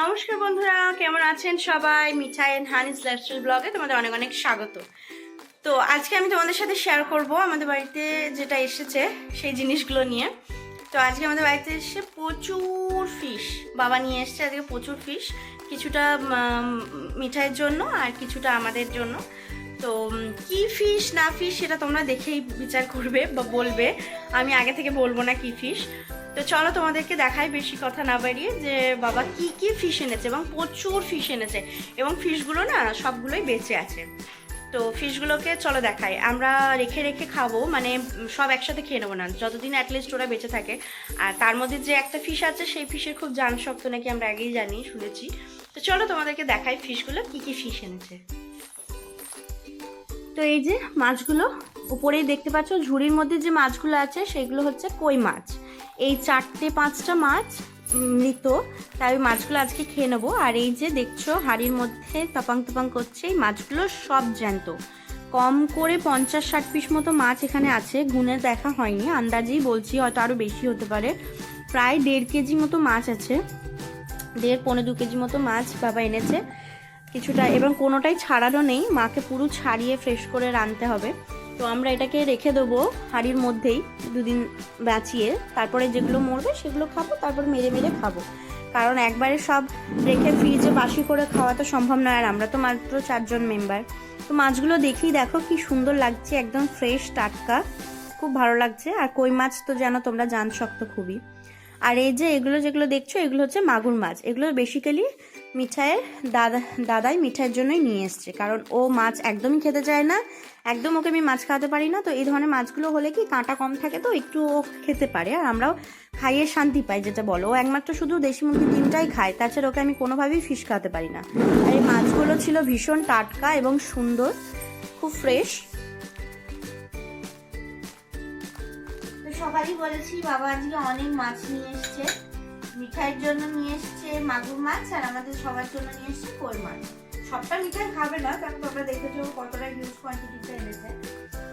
নমস্কার বন্ধুরা, কেমন আছেন সবাই? মিঠাই অ্যান্ড হানিস লাইফস্টাইল ব্লগে তোমাদের অনেক অনেক স্বাগত। তো আজকে আমি তোমাদের সাথে শেয়ার করব আমাদের বাড়িতে যেটা এসেছে সেই জিনিসগুলো নিয়ে। তো আজকে আমাদের বাড়িতে এসেছে প্রচুর ফিশ বাবা নিয়ে এসেছে আজকে প্রচুর ফিশ কিছুটা মিঠাইয়ের জন্য আর কিছুটা আমাদের জন্য। তো কি ফিশ না ফিশ সেটা তোমরা দেখেই বিচার করবে বা বলবে। আমি আগে থেকে বলব না কি ফিশ তো চলো তোমাদেরকে দেখাই বেশি কথা না বাড়িয়ে যে বাবা কি কি ফিশ এনেছে এবং প্রচুর ফিশ এনেছে এবং ফিশগুলো না সবগুলোই বেঁচে আছে। তো ফিশগুলোকে চলো দেখাই। আমরা রেখে রেখে খাব মানে সব একসাথে খেয়ে নেব না। যতদিন অ্যাটলিস্ট ওরা বেঁচে থাকে। আর তার মধ্যে যে একটা ফিশ আছে, সেই ফিশের খুব জান শক্ত নাকি আমরা আগেই জানি, শুনেছি। তো চলো তোমাদেরকে দেখাই ফিশগুলো কি কি ফিশ এনেছে। তো এই যে মাছগুলো, উপরেই দেখতে পাচ্ছ ঝুড়ির মধ্যে যে মাছগুলো আছে, সেগুলো হচ্ছে কই মাছ। এই চারটে পাঁচটা মাছ মৃত তাই ওই মাছগুলো আজকে খেয়ে নেব। আর এই যে দেখছ, হাড়ির মধ্যে তপাং তপাং করছে, এই মাছগুলো সব জ্যান্ত। কম করে পঞ্চাশ ষাট পিস মতো মাছ এখানে আছে, গুনে দেখা হয়নি, আন্দাজেই বলছি, হয়তো আরও বেশি হতে পারে। প্রায় দেড় কেজি মতো মাছ আছে, দেড় পনেরো দু কেজি মতো মাছ বাবা এনেছে কিছুটা, এবং কোনোটাই ছাড়ানো নেই, মাকে পুরো ছাড়িয়ে ফ্রেশ করে রানতে হবে। তো আমরা এটাকে রেখে দেবো হাঁড়ির মধ্যেই দুদিন বাঁচিয়ে। তারপরে যেগুলো মরবে সেগুলো খাব, তারপর মেরে মেরে খাব। কারণ একবারে সব রেখে ফ্রিজে বাসি করে খাওয়া তো সম্ভব নয়, আর আমরা তো মাত্র চারজন মেম্বার। তো মাছগুলো দেখেই দেখো কি সুন্দর লাগছে, একদম ফ্রেশ টাটকা। খুব ভালো লাগছে। আর কই মাছ তো যেন তোমরা জান শক্ত খুবই। আর এই যে এগুলো যেগুলো দেখছ, এগুলো হচ্ছে মাগুর মাছ। এগুলো বেসিক্যালি মিঠাইয়ের দাদা, দাদাই মিঠাইয়ের জন্যই নিয়ে এসছে। কারণ ও মাছ একদমই খেতে চায় না, একদম ওকে আমি মাছ খাওয়াতে পারি না। তো এই ধরনের মাছগুলো হলে কি কাঁটা কম থাকে তো, একটু ও খেতে পারে। আর আমরাও খাইয়ে শান্তি পাই, যেটা বলো। ও একমাত্র শুধু দেশি মুরগির ডিমটাই খায়, তাছাড়া ওকে আমি কোনোভাবেই ফিশ খাওয়াতে পারি না। আর এই মাছগুলো ছিল ভীষণ টাটকা এবং সুন্দর, খুব ফ্রেশ সকালেই বলেছি, বাবা আজকে অনেক মাছ নিয়ে এসছে। মিঠাইয়ের জন্য নিয়ে এসছে মাগুর মাছ, আর আমাদের সবার জন্য নিয়ে এসছে কই মাছ। সবটা মিঠাই খাবে না, কারণ তোমরা দেখেছ কতটা হিউজ কোয়ান্টিটিতে এনেছে।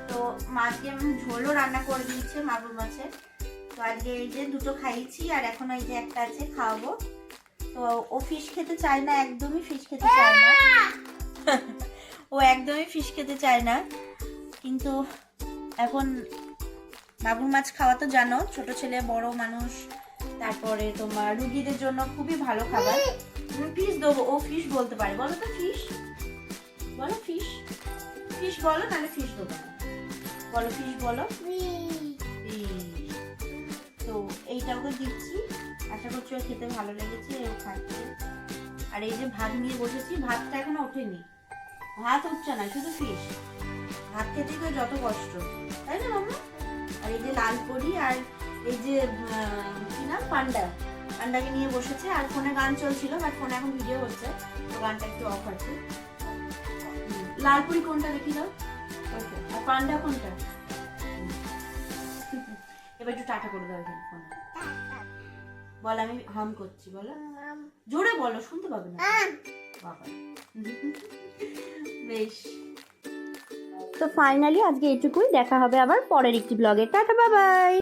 তো মাছকে আমি ঝোলও রান্না করে দিয়েছে মাগুর মাছের। তো আজকে এই যে দুটো খাইয়েছি, আর এখন এই যে একটা আছে, খাওয়াবো। তো ও ফিশ খেতে চায় না, একদমই ফিশ খেতে চায় না। ও একদমই ফিশ খেতে চায় না। কিন্তু এখন মাগুর মাছ খাওয়া তো জানো, ছোট ছেলে, বড় মানুষ। তারপরে তোমার রুগীদের জন্য খুবই ভালো খাবার। ফিশ দেবো, ও ফিশ বলতে পারে। বলো তো ফিশ বলো ফিশ ফিশ বলো তাহলে ফিশ দেবো বলো ফিশ বলো। তো এইটা ওকে দিচ্ছি। আশা করছি ও খেতে ভালো লেগেছে, ও খাচ্ছে। আর এই যে ভাত নিয়ে বসেছি, ভাতটা এখনও ওঠেনি। ভাত উঠছে না, শুধু ফিশ ভাত খেতে তো যত কষ্ট। তাই না, মামা? আর এই যে লাল পরি আর এই যে কি নাম? পান্ডা। পান্ডাকে নিয়ে বসেছে আর ফোনে গান চলছিল বাট ফোনে এখন ভিডিও হচ্ছে, তো গানটা একটু অফ আছে। লাল কোনটা দেখি দাও। আর পান্ডা কোনটা? এবার একটু টাটা করে দাও এখানে ফোনে। বল, আমি হাম করছি, বলো। জোরে বলো, শুনতে পাবে না। বাবা। বেশ। তো ফাইনালি আজকে এটুকুই দেখা হবে আবার পরের একটি ব্লগে টাটা বাবাই